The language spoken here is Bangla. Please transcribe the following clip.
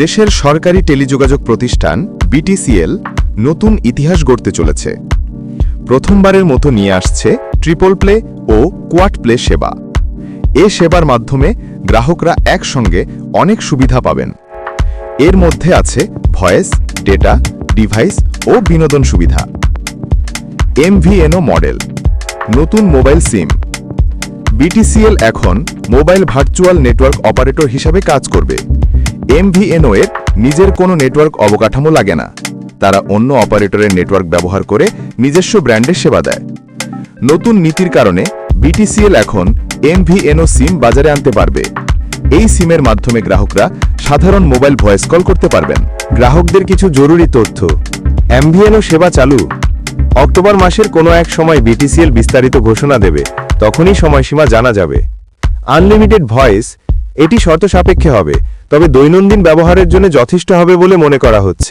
দেশের সরকারি টেলিযোগাযোগ প্রতিষ্ঠান বিটিসিএল নতুন ইতিহাস গড়তে চলেছে। প্রথমবারের মতো নিয়ে আসছে ট্রিপল প্লে ও কোয়াড প্লে সেবা। এ সেবার মাধ্যমে গ্রাহকরা একসঙ্গে অনেক সুবিধা পাবেন। এর মধ্যে আছে ভয়েস, ডেটা, ডিভাইস ও বিনোদন সুবিধা। এমভিএনও মডেল, নতুন মোবাইল সিম। বিটিসিএল এখন মোবাইল ভার্চুয়াল নেটওয়ার্ক অপারেটর হিসাবে কাজ করবে। এমভিএনও এর নিজের কোনো নেটওয়ার্ক অবকাঠামো লাগে না। তারা অন্য অপারেটরের নেটওয়ার্ক ব্যবহার করে নিজস্ব ব্র্যান্ডের সেবা দেয়। নতুন নীতির কারণে বিটিসিএল এখন এমভিএনও সিম বাজারে আনতে পারবে। এই সিমের মাধ্যমে গ্রাহকরা সাধারণ মোবাইল ভয়েস কল করতে পারবেন। গ্রাহকদের কিছু জরুরি তথ্য। এমভিএনও সেবা চালু। অক্টোবর মাসের কোনো এক সময় বিটিসিএল বিস্তারিত ঘোষণা দেবে। তখনই সময়সীমা জানা যাবে। আনলিমিটেড ভয়েস এটি শর্ত সাপেক্ষে হবে তবে দৈনন্দিন ব্যবহারের জন্য যথেষ্ট হবে বলে মনে করা হচ্ছে।